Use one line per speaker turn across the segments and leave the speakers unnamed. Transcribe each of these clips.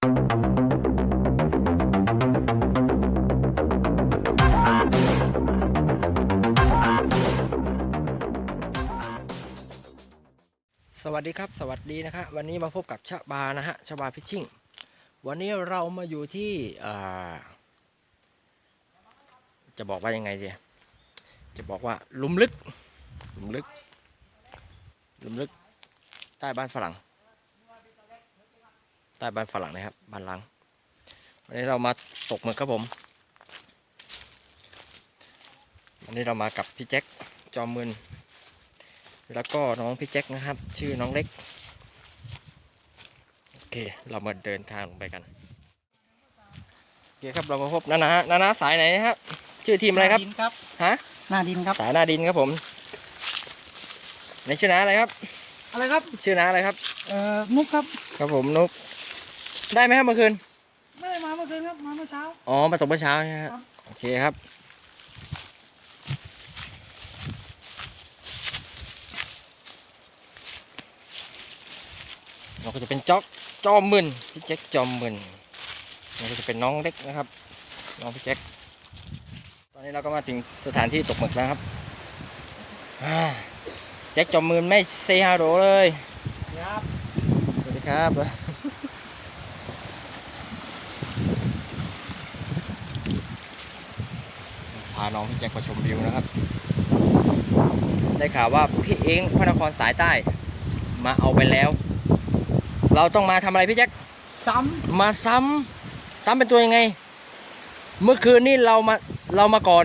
สวัสดีครับ สวัสดีนะฮะวันนี้มาพบกับชะบานะฮะชะบาฟิชชิ่ง วันนี้เรามาอยู่ที่จะบอกว่ายังไงดีจะบอกว่าลุมลึกลุมลึกลุมลึกใต้บ้านฝรั่ง ใต้บ้านฝรั่งนะครับบ้านล้างวันนี้เรามาตกหมึกครับผมวันนี้เรามากับพี่แจ็คจอมมืนแล้วก็น้องพี่แจ็คนะครับ ชื่อน้องเล็กโอเค เรามาเดินทางลงไปกันโอเคครับเรามาพบนานานานาสายไหนนะครับชื่อทีมอะไรครับ
หน้าดินครับ
ฮะ
หน้าดินครับ
สายหน้าดินครับผมในชื่อน้าอะไรครับ
อะไรครับ
ชื่อน้าอะไรครับ
เอ่อมุกครับ
ครับผมนุก ได้ไหมครับเมื่อคืน
ไม่ได้มาเมื่อคืนครับ มาเมื่อเช้า
อ๋อ มาตกเมื่อเช้าใช่ไหมฮะ
ครับ
โอเคครับ เราก็จะเป็นจ๊อกจอมมึนพี่แจ็คจอมมึนนี่ก็จะเป็นน้องเล็กนะครับ น้องพี่แจ็ค ตอนนี้เราก็มาถึงสถานที่ตกหมึกแล้วครับอ่าแจ็คจอมมึนไม่เซฮาโดเลย
ครับ
สวัสดีครับาน้องพี่แจ็คมาชมวิวนะครับ ได้ข่าวว่าพี่เองพระนครสายใต้มาเอาไปแล้ว เราต้องมาทำอะไรพี่แจ็ค
ซ้
มาซ้ำซ้ำเป็นตัวยังไง เมื่อคืนนี่เรามาเรามาก่อน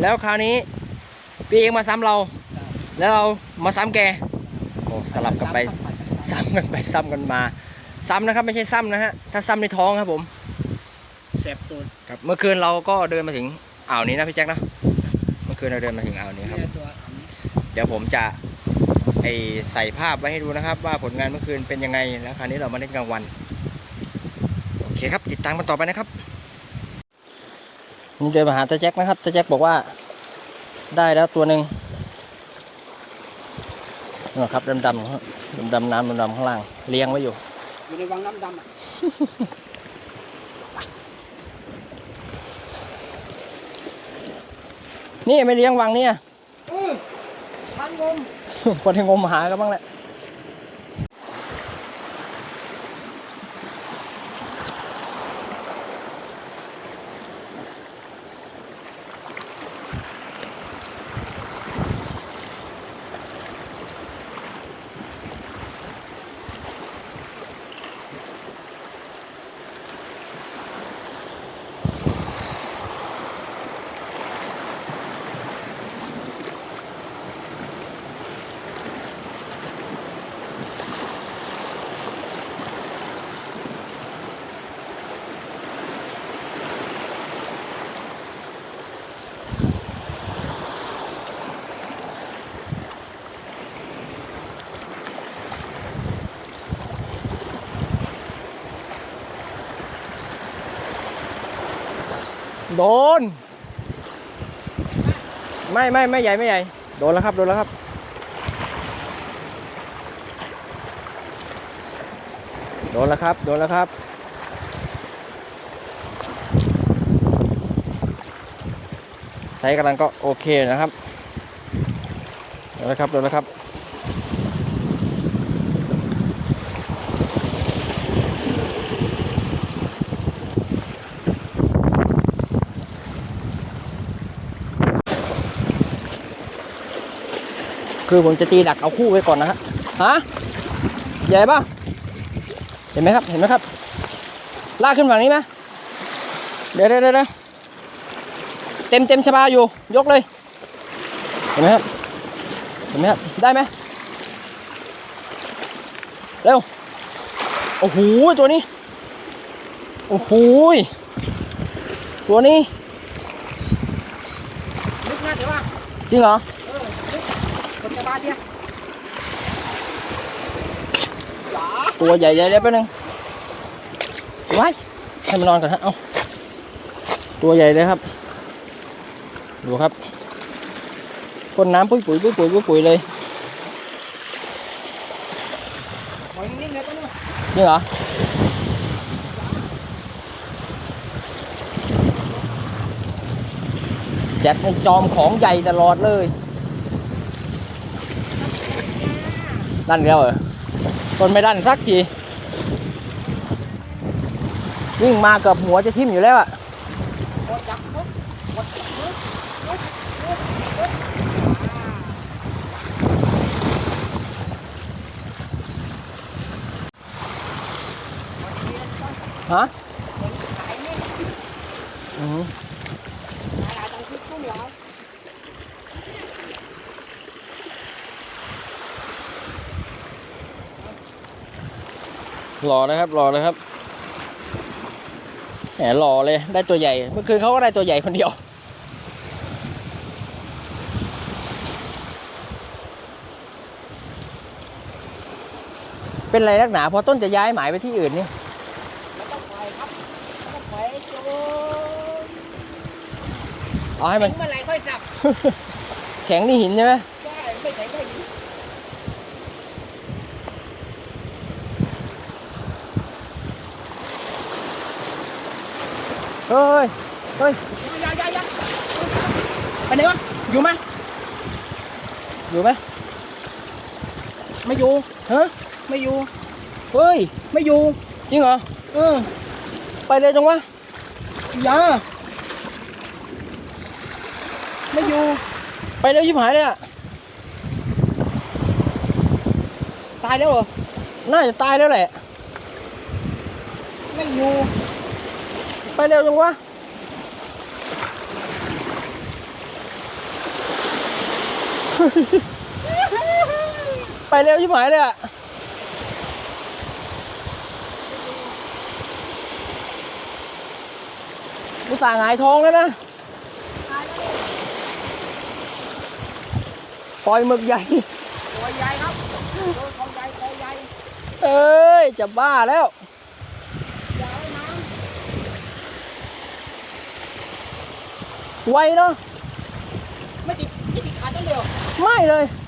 แล้วคราวนี้พี่เองมาซ้ำเรา แล้วเรามาซ้ำแกโอ้ำสลับกันไปซ้ำกันไปซ้ำกันมา ซ้ำนะครับไม่ใช่ซ้ำนะฮะถ้าซ้ำในท้องครับผม
เสพตูด
ครับเมื่อคืนเราก็เดินมาถึง อ่าวนี้นะพี่แจ็คนะเมื่อคืนเราเดินมาถึงอ่าวนี้ครับ
เนี่ยตัวอันนี้
เดี๋ยวผมจะไอใส่ภาพไว้ให้ดูนะครับ ว่าผลงานเมื่อคืนเป็นยังไงแล้วคราวนี้เรามาเล่นกลางวันโอเคครับติดตามกันต่อไปนะครับนี่เดินมาหาตาแจ็คนะครับตาแจ็คบอกว่าได้แล้วตัวหนึ่งนะครับดำๆครับดำๆน้ำดำๆข้างล่างเลี้ยงไว้อยู่
อยู่ในวังน้ำดำอะ
นี่ไม่เลี้ยงวังเนี่ย
เออพันงม
คนที่งมหากันบ้างแหละ โดน ไม่ไม่ไม่ใหญ่ไม่ใหญ่ โดนแล้วครับ โดนแล้วครับ โดนแล้วครับ โดนแล้วครับ ใช้กำลังก็โอเคนะครับ โดนแล้วครับ โดนแล้วครับ คือผมจะตีดักเอาคู่ไว้ก่อนนะฮะฮะใหญ่ปะเห็นไหมครับเห็นไหมครับ ลากขึ้นฝั่งนี้ไหมเดี๋ยวเดี๋ยวเดี๋ยวเต็มเต็มชบาอยู่ ยกเลย เห็นไหมครับเห็นไหมครับได้ไหมเร็วโอ้โหตัวนี้โอ้โหตัวนี้
ลึกนะเดี๋ยวว่า
จริงเหรอ
เออลึก ปลาเดีย
ตัวใหญ่ๆเลยแป๊บนึงไว้ให้มันนอนก่อนฮะ เอาตัวใหญ่เลยครับ ดูครับพ่นน้ำปุ๋ยปุ๋ยปุ๋ยปุ๋ยปุ๋ยเลย
ปล่ยเลยนี่
เหรอแจ็คจอมของใหญ่ตลอดเลย ดันแล้วเหรอต้นไม่ดันสักทีวิ่งมาเกับหัวจะทิ่มอยู่แล้วอะ
กดจับปุ๊บกดจับปุ๊บปุ๊บปุ๊บปุ๊บ
ฮะ
ขายนี่
อืม
ขายตังค์ที่ตู้เหรอ
รอเลยครับรอเลยครับแหมรอเลยได้ตัวใหญ่ เมื่อคืนเขาก็ได้ตัวใหญ่คนเดียว เป็นไรนักหนาพอต้นจะย้ายหมายไปที่อื่นนี่
ไม่ต้องปล่อยครับไม่ต้องปล่อยให้โจร
เอาให้มัน
ถึงเมื่อไหร่ค่อยจับ
แข็งนี่หินใช่ไหม
ใช่ไม่ใช่ก็ยิง
เฮ้ยเฮ้ย
อย่าอย่าอย่าไปไหนวะ อยู่ไหม
อยู่ไหม
ไม่อยู่
ฮะ
ไม่อยู่
เฮ้ย
ไม่อยู่
จริงเหรอ
เออ
ไปเลยจังวะ
อย่าไม่อยู่
ไปเร็วยิบหายเลยอะ
ตายแล้วเหรอ
น่าจะตายแล้วแหละ
ไม่อยู่
ไปเร็วจังวะไปเร็วชิบหายเลยอะกูสั่งหงายท้องแล้วนะ ปล่อยหมึกใหญ่
ตัวใหญ่ครับตัวเขาใหญ่ตัวใหญ่
เอ้ย จะบ้าแล้ว
ใหญ่น้
ไวเนาะำ
ไม่ติดไม่ติดขาต้นเดียว
ไม่เลย
ไ